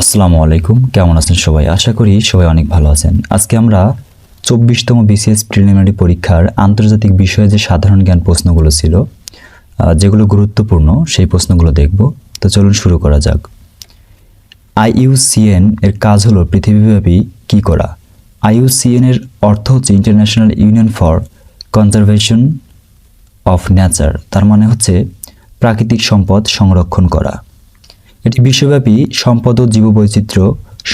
আসসালামু আলাইকুম। কেমন আছেন সবাই? আশা করি সবাই অনেক ভালো আছেন। আজকে আমরা চব্বিশতম বিসিএস প্রিলিমিনারি পরীক্ষার আন্তর্জাতিক বিষয়ে যে সাধারণ জ্ঞান প্রশ্নগুলো ছিল যেগুলো গুরুত্বপূর্ণ, সেই প্রশ্নগুলো দেখব। তো চলুন শুরু করা যাক। আইইউসিএন এর কাজ হলো পৃথিবীব্যাপী কি করা? আইইউসিএন এর অর্থ হচ্ছে international union for conservation of nature তার মানে হচ্ছে প্রাকৃতিক সম্পদ সংরক্ষণ করা। এটি বিশ্বব্যাপী সম্পদ ও জীববৈচিত্র্য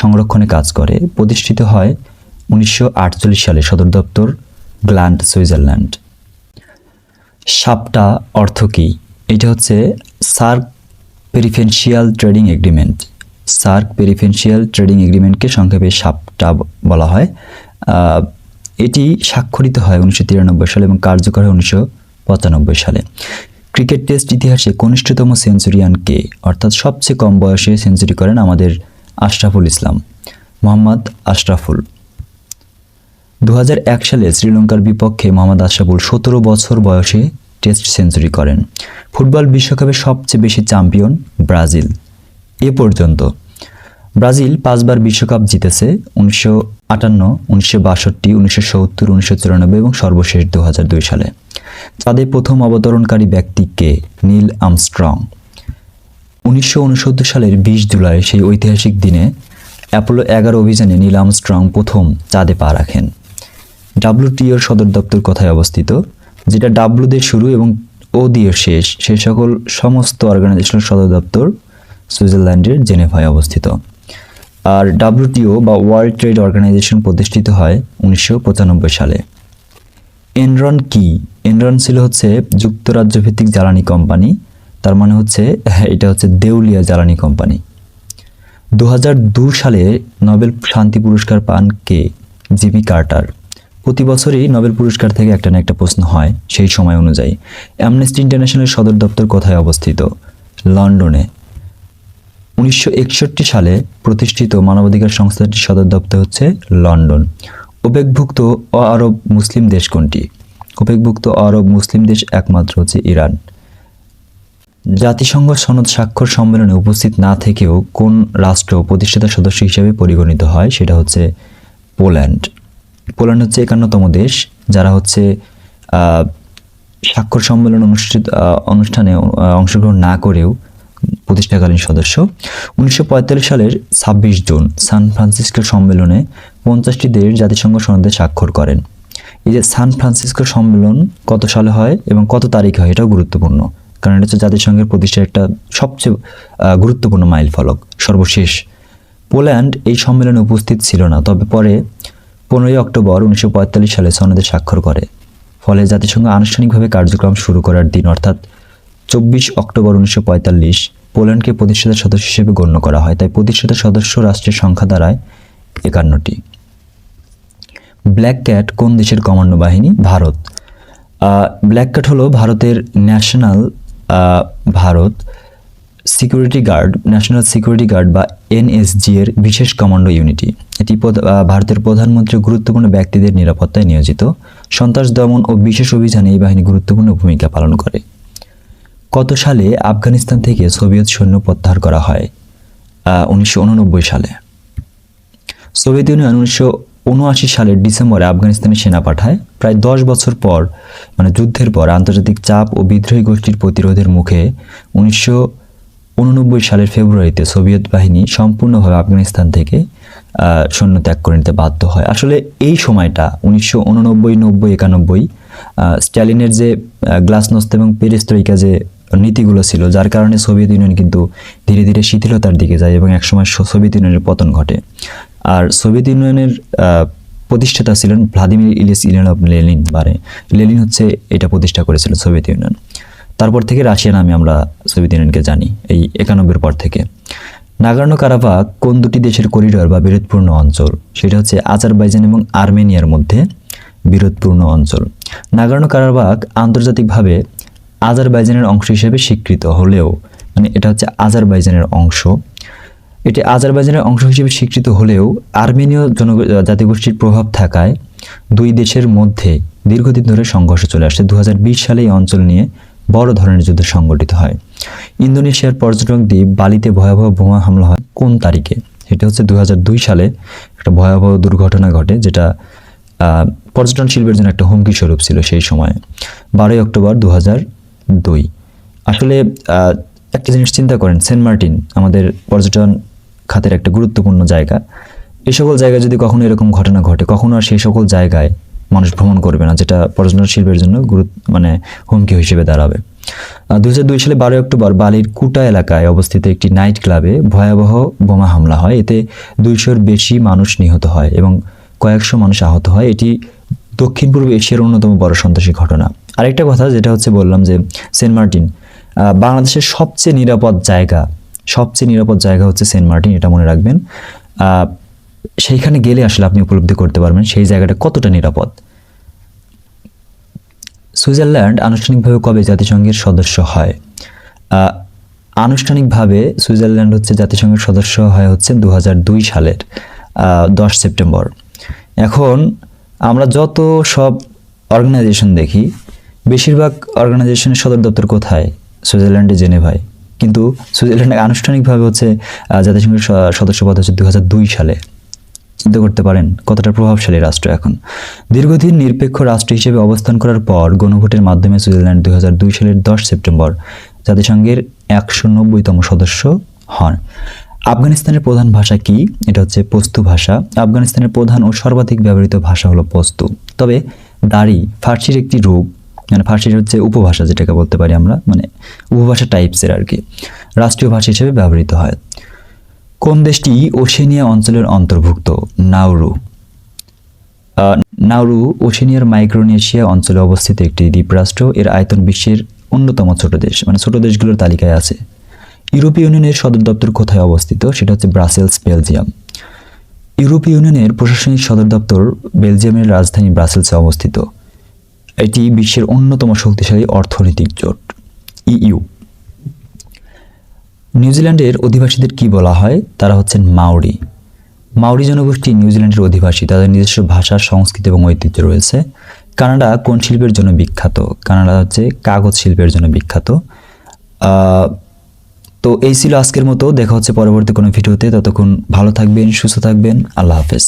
সংরক্ষণে কাজ করে। প্রতিষ্ঠিত হয় উনিশশো আটচল্লিশ সালে সদর দপ্তর গ্ল্যান্ড, সুইজারল্যান্ড। সাপটা অর্থ কী? এটা হচ্ছে SAARC preferential trading agreement. SAARC preferential trading এগ্রিমেন্টকে সংক্ষেপে সাপটা বলা হয়। এটি স্বাক্ষরিত হয় উনিশশো তিরানব্বই সালে এবং কার্যকর হয় উনিশশো পঁচানব্বই সালে। ক্রিকেট টেস্ট ইতিহাসে কনিষ্ঠতম সেঞ্চুরিয়ান কে অর্থাৎ সবচেয়ে কম বয়সে সেঞ্চুরি করেন আমাদের আশরাফুল ইসলাম, মোহাম্মদ আশরাফুল। দু হাজার এক সালে শ্রীলঙ্কার বিপক্ষে মোহাম্মদ আশরাফুল সতেরো বছর বয়সে টেস্ট সেঞ্চুরি করেন। ফুটবল বিশ্বকাপে সবচেয়ে বেশি চ্যাম্পিয়ন ব্রাজিল। এ পর্যন্ত ব্রাজিল পাঁচবার বিশ্বকাপ জিতেছে উনিশশো আটান্ন, উনিশশো বাষট্টি, উনিশশো সত্তর, উনিশশো চুরানব্বই এবং সর্বশেষ দু হাজার দুই সালে। তাদের প্রথম অবতরণকারী ব্যক্তি কে? Neil Armstrong. উনিশশো উনসত্তর সালের বিশ জুলাই, সেই ঐতিহাসিক দিনে অ্যাপোলো এগারো অভিযানে নীল আমস্ট্রং প্রথম চাঁদে পা রাখেন। ডাব্লিউটিওর সদর দপ্তর কোথায় অবস্থিত? যেটা ডাব্লু দিয়ে শুরু এবং ও দিয়ে শেষ সেই সকল সমস্ত অর্গানাইজেশনের সদর দপ্তর সুইজারল্যান্ডের জেনেভায় অবস্থিত। আর ডাব্লিউটিও বা ওয়ার্ল্ড ট্রেড অর্গানাইজেশন প্রতিষ্ঠিত হয় উনিশশো পঁচানব্বই সালে। এনরন কি? এনরন ছিল হচ্ছে যুক্তরাজ্য ভিত্তিক জ্বালানি কোম্পানি। তার মানে হচ্ছে, এটা হচ্ছে দেউলিয়া জ্বালানি কোম্পানি। দু সালে নোবেল শান্তি পুরস্কার পান কে? Jimmy Carter. প্রতি বছরই নোবেল পুরস্কার থেকে একটা না একটা প্রশ্ন হয় সেই সময় অনুযায়ী। অ্যামনেস্টি ইন্টারন্যাশনাল সদর দপ্তর কোথায় অবস্থিত? লন্ডনে। উনিশশো একষট্টি সালে প্রতিষ্ঠিত মানবাধিকার সংস্থাটির সদর দপ্তর হচ্ছে লন্ডন। ওপেকভুক্ত আরব মুসলিম দেশ কোনটি? ওপেকভুক্ত আরব মুসলিম দেশ একমাত্র হচ্ছে ইরান। জাতিসংঘ সনদ স্বাক্ষর সম্মেলনে উপস্থিত না থেকেও কোন রাষ্ট্র প্রতিষ্ঠাতা সদস্য হিসেবে পরিগণিত হয় সেটা হচ্ছে পোল্যান্ড। পোল্যান্ড হচ্ছে একান্নতম দেশ, যারা হচ্ছে স্বাক্ষর সম্মেলন অনুষ্ঠিত অনুষ্ঠানে অংশগ্রহণ না করেও প্রতিষ্ঠাকালীন সদস্য। উনিশশো পঁয়তাল্লিশ সালের ছাব্বিশ জুন সান ফ্রান্সিসকো সম্মেলনে পঞ্চাশটি দেশ জাতিসংঘ সনদে স্বাক্ষর করেন। এই যে সান ফ্রান্সিসকো সম্মেলন কত সালে হয় এবং কত তারিখে হয়, এটাও গুরুত্বপূর্ণ। কারণ এটা হচ্ছে জাতিসংঘের প্রতিষ্ঠার একটা সবচেয়ে গুরুত্বপূর্ণ মাইল ফলক সর্বশেষ। পোল্যান্ড এই সম্মেলনে উপস্থিত ছিল না, তবে পরে পনেরোই অক্টোবর উনিশশো পঁয়তাল্লিশ সালে সনদে স্বাক্ষর করে। ফলে জাতিসংঘ আনুষ্ঠানিকভাবে কার্যক্রম শুরু করার দিন, অর্থাৎ চব্বিশ অক্টোবর উনিশশো পঁয়তাল্লিশ পোল্যান্ডকে প্রতিষ্ঠাতা সদস্য হিসেবে গণ্য করা হয়। তাই প্রতিষ্ঠাতা সদস্য রাষ্ট্রের সংখ্যা দাঁড়ায় একান্নটি। ব্ল্যাক ক্যাট কোন দেশের কমান্ডো বাহিনী? ভারত। ব্ল্যাক ক্যাট হলো ভারতের national Bharat security guard, national security guard বা এনএসজি এর বিশেষ কমান্ডো ইউনিটি। এটি ভারতের প্রধানমন্ত্রী গুরুত্বপূর্ণ ব্যক্তিদের নিরাপত্তায় নিয়োজিত। সন্ত্রাস দমন ও বিশেষ অভিযানে এই বাহিনী গুরুত্বপূর্ণ ভূমিকা পালন করে। কত সালে আফগানিস্তান থেকে সোভিয়েত সৈন্য প্রত্যাহার করা হয়? উনিশশো উননব্বই সালে। সোভিয়েত ইউনিয়ন উনিশশো উনআশি সালের ডিসেম্বরে আফগানিস্তানে সেনা পাঠায়। প্রায় দশ বছর পর মানে যুদ্ধের পর আন্তর্জাতিক চাপ ও বিদ্রোহী গোষ্ঠীর প্রতিরোধের মুখে উনিশশো উননব্বই সালের ফেব্রুয়ারিতে সোভিয়েত বাহিনী সম্পূর্ণভাবে আফগানিস্তান থেকে সৈন্য ত্যাগ করে নিতে বাধ্য হয়। আসলে এই সময়টা, উনিশশো উননব্বই নব্বই একানব্বই স্ট্যালিনের যে গ্লাসনস্ত এবং পেরেস্ত্রইকা যে নীতিগুলো ছিল, যার কারণে সোভিয়েত ইউনিয়ন কিন্তু ধীরে ধীরে শিথিলতার দিকে যায় এবং একসময় সোভিয়েত ইউনিয়নের পতন ঘটে। আর সোভিয়েত ইউনিয়নের প্রতিষ্ঠাতা ছিলেন ভ্লাদিমির ইলিস ইলেনভ লেনিন বারে। লেনিন হচ্ছে এটা প্রতিষ্ঠা করেছিল সোভিয়েত ইউনিয়ন। তারপর থেকে রাশিয়া নামে আমরা সোভিয়েত ইউনিয়নকে জানি, এই একানব্বইয়ের পর থেকে। নাগার্নো কারাবাক কোন দুটি দেশের করিডর বা বিরোধপূর্ণ অঞ্চল? সেটা হচ্ছে আজারবাইজান এবং আর্মেনিয়ার মধ্যে বিরোধপূর্ণ অঞ্চল। নাগার্নো কারাবাক আন্তর্জাতিকভাবে আজারবাইজানের অংশ হিসেবে স্বীকৃত হলেও মানে এটা হচ্ছে আজারবাইজানের অংশ। এটি আজারবাইজানের অংশ হিসেবে স্বীকৃত হলেও আর্মেনীয় জন জাতিগোষ্ঠীর প্রভাব থাকায় দুই দেশের মধ্যে দীর্ঘদিন ধরে সংঘর্ষ চলে আসছে। দু হাজার বিশ সালে এই অঞ্চল নিয়ে বড় ধরনের যুদ্ধ সংগঠিত হয়। ইন্দোনেশিয়ার পর্যটক দ্বীপ বালিতে ভয়াবহ বোমা হামলা হয় কোন তারিখে? সেটা হচ্ছে দু হাজার দুই সালে একটা ভয়াবহ দুর্ঘটনা ঘটে, যেটা পর্যটন শিল্পের জন্য একটা হুমকি স্বরূপ ছিল সেই সময়ে। বারোই অক্টোবর দু দুই। আসলে একটা জিনিস চিন্তা করেন, সেন্ট মার্টিন আমাদের পর্যটন খাতের একটা গুরুত্বপূর্ণ জায়গা। এই সকল জায়গায় যদি কখনো এরকম ঘটনা ঘটে, কখনো আর সেই সকল জায়গায় মানুষ ভ্রমণ করবে না, যেটা পর্যটন শিল্পের জন্য গুরুত্ব মানে হুমকি হিসেবে দাঁড়াবে। দু দুই সালে বারোই অক্টোবর বালির কুটা এলাকায় অবস্থিত একটি নাইট ক্লাবে ভয়াবহ বোমা হামলা হয়। এতে দুইশোর বেশি মানুষ নিহত হয় এবং কয়েকশো মানুষ আহত হয়। এটি দক্ষিণ পূর্ব এশিয়ার অন্যতম বড় সন্ত্রাসী ঘটনা। আরেকটা কথা যেটা হচ্ছে বললাম যে সেন্ট মার্টিন বাংলাদেশের সবচেয়ে নিরাপদ জায়গা, সবচেয়ে নিরাপদ জায়গা হচ্ছে সেন্ট মার্টিন, এটা মনে রাখবেন। সেইখানে গেলে আসলে আপনি উপলব্ধি করতে পারবেন সেই জায়গাটা কতটা নিরাপদ। সুইজারল্যান্ড আনুষ্ঠানিকভাবে কবে জাতিসংঘের সদস্য হয়? আনুষ্ঠানিকভাবে সুইজারল্যান্ড হচ্ছে জাতিসংঘের সদস্য হয় হচ্ছে দু দুই সালের দশ সেপ্টেম্বর। এখন আমরা যত সব অর্গানাইজেশন দেখি বেশিরভাগ অর্গানাইজেশনের সদর দপ্তর কোথায়? সুইজারল্যান্ডে, জেনেভায়। কিন্তু সুইজারল্যান্ডে আনুষ্ঠানিকভাবে হচ্ছে জাতিসংঘের স- সদস্য পদ হচ্ছে দু দুই সালে। চিন্তা করতে পারেন, কতটা প্রভাবশালী রাষ্ট্র এখন। দীর্ঘদিন নিরপেক্ষ রাষ্ট্র হিসেবে অবস্থান করার পর গণভোটের মাধ্যমে সুইজারল্যান্ড দু হাজার দুই সালের দশ সেপ্টেম্বর জাতিসংঘের একশো নব্বইতম সদস্য হন। আফগানিস্তানের প্রধান ভাষা কি? এটা হচ্ছে পস্তু ভাষা। আফগানিস্তানের প্রধান ও সর্বাধিক ব্যবহৃত ভাষা হলো পস্তু। তবে দাড়ি, ফার্সির একটি রূপ মানে ফার্সির হচ্ছে উপভাষা যেটাকে বলতে পারি আমরা মানে উপভাষা টাইপসের আর কি রাষ্ট্রীয় ভাষা হিসেবে ব্যবহৃত হয়। কোন দেশটি ওশেনিয়া অঞ্চলের অন্তর্ভুক্ত? নাউরু নাউরু ওশেনিয়ার মাইক্রোনেশিয়া অঞ্চলে অবস্থিত একটি দ্বীপরাষ্ট্র। এর আয়তন বিশ্বের অন্যতম ছোট দেশ মানে ছোট দেশগুলোর তালিকায় আছে। ইউরোপীয় ইউনিয়নের সদর দপ্তর কোথায় অবস্থিত? সেটা হচ্ছে ব্রাসেলস, বেলজিয়াম। ইউরোপীয় ইউনিয়নের প্রশাসনিক সদর দপ্তর বেলজিয়ামের রাজধানী ব্রাসেলসে অবস্থিত। এটি বিশ্বের অন্যতম শক্তিশালী অর্থনৈতিক জোট, ইইউ। নিউজিল্যান্ডের অধিবাসীদের কি বলা হয়? তারা হচ্ছেন মাউরি মাউরি জনগোষ্ঠী নিউজিল্যান্ডের অধিবাসী, তাদের নিজস্ব ভাষা, সংস্কৃতি এবং ঐতিহ্য রয়েছে। কানাডা কোন শিল্পের জন্য বিখ্যাত? কানাডা হচ্ছে কাগজ শিল্পের জন্য বিখ্যাত। তো এই ছিল আজকের মতো। দেখা হচ্ছে পরবর্তী কোনো ভিডিওতে। ততক্ষণ ভালো থাকবেন, সুস্থ থাকবেন। আল্লাহ হাফেজ।